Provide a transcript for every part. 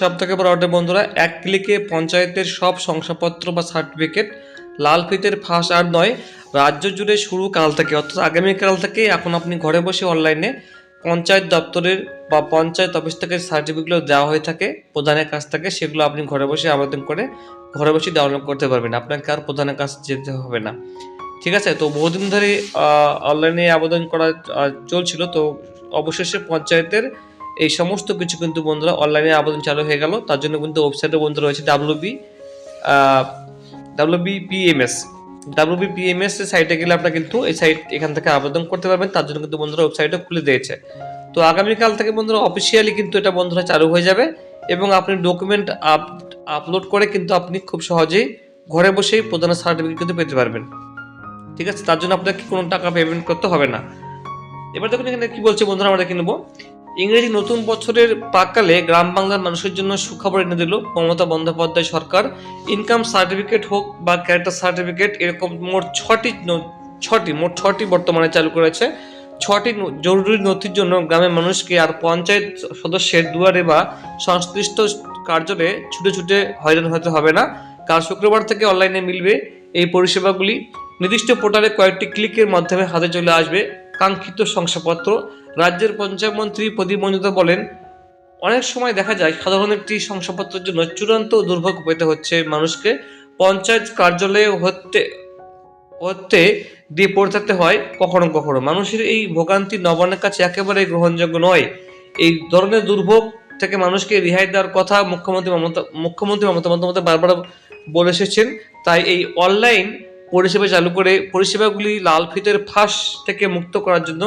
সব থেকে বড় অর্ডার বন্ধুরা, এক ক্লিকে পঞ্চায়েতের সব শংসাপত্র বা সার্টিফিকেট, লাল ফিতের ফাঁস আর নয়, রাজ্য জুড়ে শুরু কাল থেকে, অর্থাৎ আগামীকাল থেকে এখন আপনি ঘরে বসে অনলাইনে পঞ্চায়েত দপ্তরের বা পঞ্চায়েত অফিস থেকে সার্টিফিকেটগুলো দেওয়া হয়ে থাকে, প্রধানের কাছ থেকে, সেগুলো আপনি ঘরে বসে আবেদন করে ঘরে বসে ডাউনলোড করতে পারবেন। আপনাকে আর প্রধানের কাছে যেতে হবে না। ঠিক আছে? তো বহুদিন ধরে অনলাইনে আবেদন করা চলছিল, তো অবশেষে পঞ্চায়েতের এই সমস্ত কিছু কিন্তু বন্ধুরা অনলাইনে আবেদন চালু হয়ে গেল। তার জন্য কিন্তু ওয়েবসাইটে বন্ধু রয়েছে W B W BPMS W BPMS সাইটে গেলে আপনারা কিন্তু এই সাইট এখান থেকে আবেদন করতে পারবেন। তার জন্য কিন্তু বন্ধুরা ওয়েবসাইটও খুলে দিয়েছে। তো আগামীকাল থেকে বন্ধুরা অফিসিয়ালি কিন্তু এটা বন্ধুরা চালু হয়ে যাবে এবং আপনি ডকুমেন্ট আপ আপলোড করে কিন্তু আপনি খুব সহজেই ঘরে বসেই প্রধান সার্টিফিকেট কিন্তু পেতে পারবেন। ঠিক আছে? তার জন্য আপনাকে কোনো টাকা পেমেন্ট করতে হবে না। এবার দেখুন এখানে কি বলছে বন্ধুরা, আমরা দেখে নেব। ইংরেজি নতুন বছরের প্রাককালে গ্রাম বাংলার মানুষের জন্য সুখবর এনে দিল মমতা বন্দ্যোপাধ্যায় সরকার। ইনকাম সার্টিফিকেট হোক বা ক্যারেক্টার সার্টিফিকেট, এরকম মোট ছটি ছটি, মোট ছটি বর্তমানে চালু করেছে। ছটি জরুরি নথির জন্য গ্রামের মানুষকে আর পঞ্চায়েত সদস্যের দুয়ারে বা সংশ্লিষ্ট কার্যালয়ে ছুটে ছুটে হয়রান হতে হবে না। কাল শুক্রবার থেকে অনলাইনে মিলবে এই পরিষেবাগুলি। নির্দিষ্ট পোর্টালে কয়েকটি ক্লিকের মাধ্যমে হাতে চলে আসবে। কাঙ্ক্ষিত শংসাপত্র। রাজ্যের পঞ্চায়েত মন্ত্রী প্রদীপ মজুমদার বলেন, অনেক সময় দেখা যায় সাধারণ একটি শংসাপত্রের জন্য চূড়ান্ত দুর্ভোগ পেতে হচ্ছে মানুষকে। পঞ্চায়েত কার্যালয়ে হতে হতে দিয়ে পড়ে হয় কখনো কখনো। মানুষের এই ভোগান্তি নবান্নের কাছে একেবারে গ্রহণযোগ্য নয়। এই ধরনের দুর্ভোগ থেকে মানুষকে রেহাই দেওয়ার কথা মুখ্যমন্ত্রী মমতা মুখ্যমন্ত্রী মমতা বন্দ্যোপাধ্যায় বারবার বলে এসেছেন। তাই এই অনলাইন পরিষেবা চালু করে পরিষেবাগুলি লাল ফিতের ফাঁস থেকে মুক্ত করার জন্য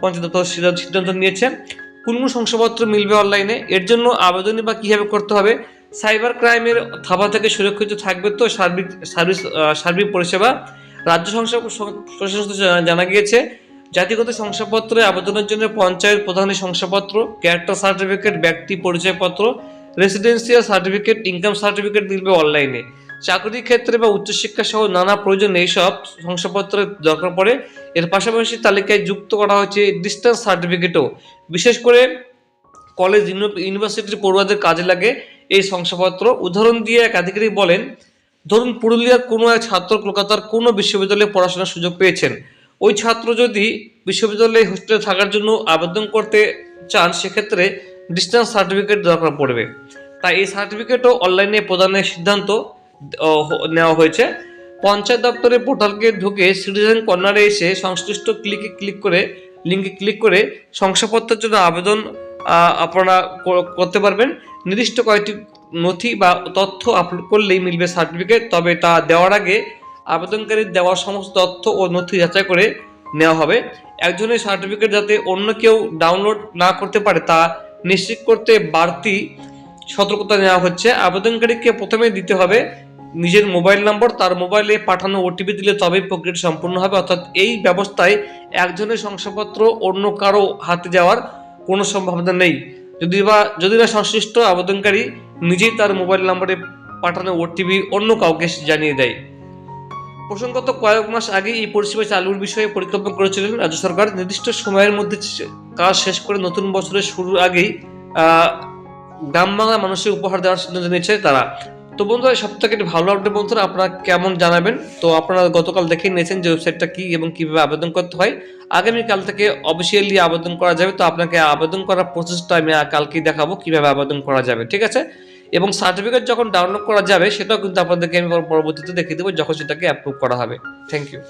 পঞ্চায়েত দপ্তর সিদ্ধান্ত নিয়েছে। কোন কোন শংসাপত্র মিলবে অনলাইনে। এর জন্য আবেদনই বা কীভাবে করতে হবে? সাইবার ক্রাইমের থাবা থেকে সুরক্ষিত থাকবে তো সার্বিক সার্ভিস সার্বিক পরিষেবা। রাজ্য সংসদ প্রশাসন জানা গিয়েছে, জাতিগত শংসাপত্রে আবেদনের জন্য পঞ্চায়েত প্রধানের শংসাপত্র, ক্যারেক্টার সার্টিফিকেট, ব্যক্তি পরিচয়পত্র, রেসিডেন্সিয়াল সার্টিফিকেট, ইনকাম সার্টিফিকেট মিলবে অনলাইনে। চাকরির ক্ষেত্রে বা উচ্চশিক্ষা সহ নানা প্রয়োজনে এইসব শংসাপত্রের দরকার পড়ে। এর পাশাপাশি তালিকায় যুক্ত করা হয়েছে ডিস্টেন্স সার্টিফিকেটও বিশেষ করে কলেজ ইউনিভার্সিটির পড়ুয়াদের কাজে লাগে এই শংসাপত্র। উদাহরণ দিয়ে এক আধিকারিক বলেন, ধরুন পুরুলিয়ার কোনো এক ছাত্র কলকাতার কোনো বিশ্ববিদ্যালয়ে পড়াশোনার সুযোগ পেয়েছেন। ওই ছাত্র যদি বিশ্ববিদ্যালয়ে হোস্টেলে থাকার জন্য আবেদন করতে চান, সেক্ষেত্রে ডিস্টেন্স সার্টিফিকেট দরকার পড়বে। তাই এই সার্টিফিকেটও অনলাইনে প্রদানের সিদ্ধান্ত নেওয়া হয়েছে। পঞ্চায়েত দপ্তরের পোর্টালকে ঢুকে সিটিজেন কর্নারে এসে সংশ্লিষ্ট ক্লিকে ক্লিক করে, লিঙ্কে ক্লিক করে শংসাপত্রের জন্য আবেদন আপনারা করতে পারবেন। নির্দিষ্ট কয়েকটি নথি বা তথ্য আপলোড করলেই মিলবে সার্টিফিকেট, তবে তা দেওয়ার আগে আবেদনকারীর দেওয়া সমস্ত তথ্য ও নথি যাচাই করে নেওয়া হবে। একজনের সার্টিফিকেট যাতে অন্য কেউ ডাউনলোড না করতে পারে তা নিশ্চিত করতে বাড়তি সতর্কতা নেওয়া হচ্ছে। আবেদনকারীকে প্রথমে দিতে হবে নিজের মোবাইল নম্বর, তার মোবাইলে পাঠানো ওটিপি দিলে তবেই প্রক্রিয়া সম্পূর্ণ হবে। অর্থাৎ এই ব্যবস্থায় একজনের শংসাপত্র অন্য কারও হাতে যাওয়ার কোনো সম্ভাবনা নেই। যদি বা যদি না সংশ্লিষ্ট আবেদনকারী নিজেই তার মোবাইল নম্বরে পাঠানো ওটিপি অন্য কাউকে জানিয়ে দেয়। প্রসঙ্গত কয়েক মাস আগে এই পরিষেবা চালুর বিষয়ে পরিকল্পনা করেছিলেন রাজ্য সরকার। নির্দিষ্ট সময়ের মধ্যে কাজ শেষ করে নতুন বছরের শুরুর আগেই গ্রাম বাংলা মানুষের উপহার দেওয়ার সিদ্ধান্ত নিয়েছে তারা। তো বন্ধুরা সব থেকে ভালো আপডেট বন্ধুরা, আপনারা কেমন জানাবেন? তো আপনারা গতকাল দেখে নিয়েছেন যে ওয়েবসাইটটা কী এবং কীভাবে আবেদন করতে হয়। আগামীকাল থেকে অফিসিয়ালি আবেদন করা যাবে, তো আপনাকে আবেদন করার প্রসেসটা আমি কালকে দেখাবো, কীভাবে আবেদন করা যাবে, ঠিক আছে? এবং সার্টিফিকেট যখন ডাউনলোড করা যাবে, সেটাও কিন্তু আপনাদেরকে আমি পরবর্তীতে দেখিয়ে দেবো, যখন সেটাকে অ্যাপ্রুভ করা হবে। Thank you